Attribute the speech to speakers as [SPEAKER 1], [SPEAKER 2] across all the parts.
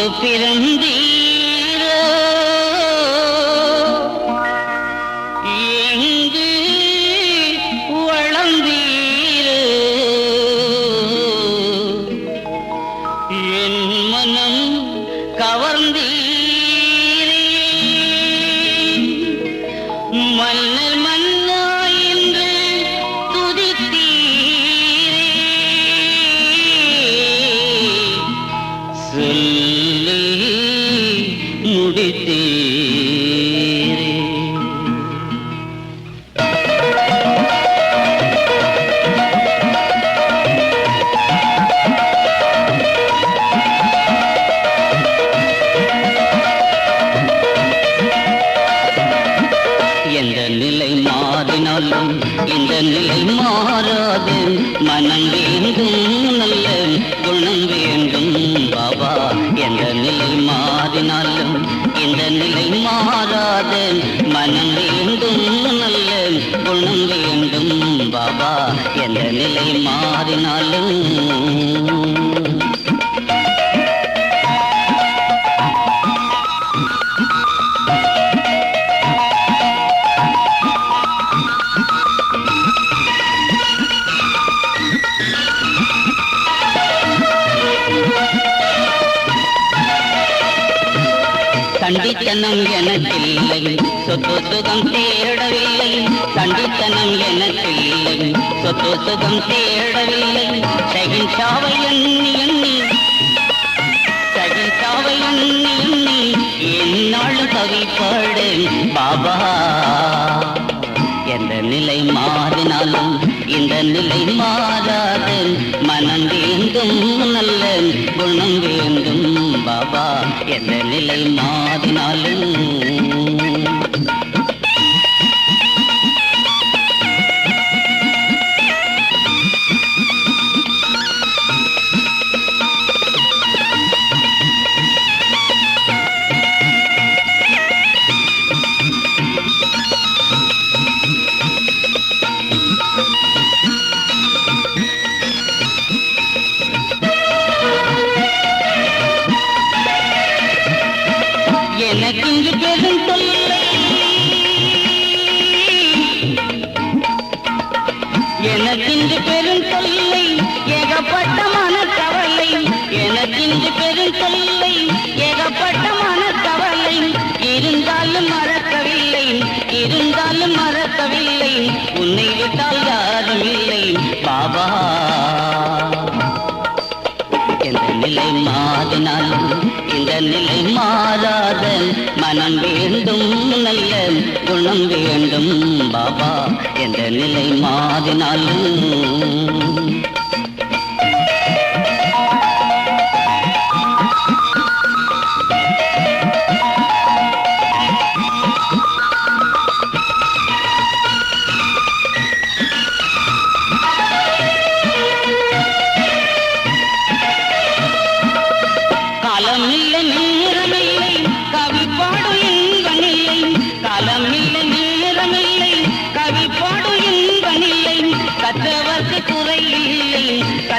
[SPEAKER 1] எங்கு பிறந்தீரோ? எங்கு வளர்ந்தீரோ? என் மனம் சொல்லி முடித்தீரே. எந்த நிலை மாறினாலும் இந்த நிலை மாறாது. மனம் வேண்டும் இந்த நிலை மாறாத. மனம் வேண்டும் நல்ல குணம் வேண்டும். பாபா எந்த நிலை மாறினாலும் தண்டித்தனம் எனக்கில்லை. சொத்து சுகம் தேடவில்லை. தண்டித்தனம் எனக்கில்லை. சொத்து சுகம் தேடவில்லை. சகின் எண்ணி எண்ணி. சகின் எண்ணி எண்ணி. என்னாலும் கவிப்பாடு பாபா. எந்த நிலை மாறினாலும் இந்த நிலை மாறாது. மனம் வேண்டும் நல்ல குணம் வேண்டும் பாபா. எந்த நிலை எனக்கின்று பெரும் தொல்லை ஏகப்பட்ட மன கவலை எனக்கின்று பெரும் தொல்லை ஏகப்பட்ட மன கவலை இருந்தாலும் மறக்கவில்லை இருந்தாலும் மறக்கவில்லை. உன்னை விட்டால் யாரும் இல்லை பாபா. இந்த நிலை மாறாத மனம் வேண்டும் நல்ல குணம் வேண்டும். பாபா என்ற நிலை மாறினாலும்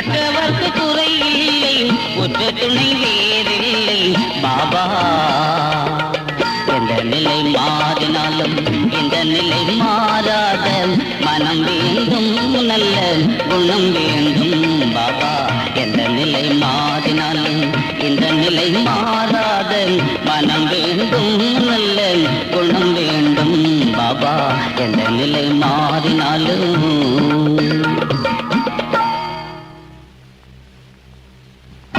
[SPEAKER 1] மற்றவர்க்கு குறை இல்லை உற்ற துணை வேறில்லை. பாபா எந்த நிலை மாறினாலும் இந்த நிலை மாறாத மனம் வேண்டும் நல்ல குணம் வேண்டும். பாபா எந்த நிலை மாறினாலும் இந்த நிலை மாறாத மனம் வேண்டும் நல்ல குணம் வேண்டும். பாபா எந்த நிலை மாறினாலும்.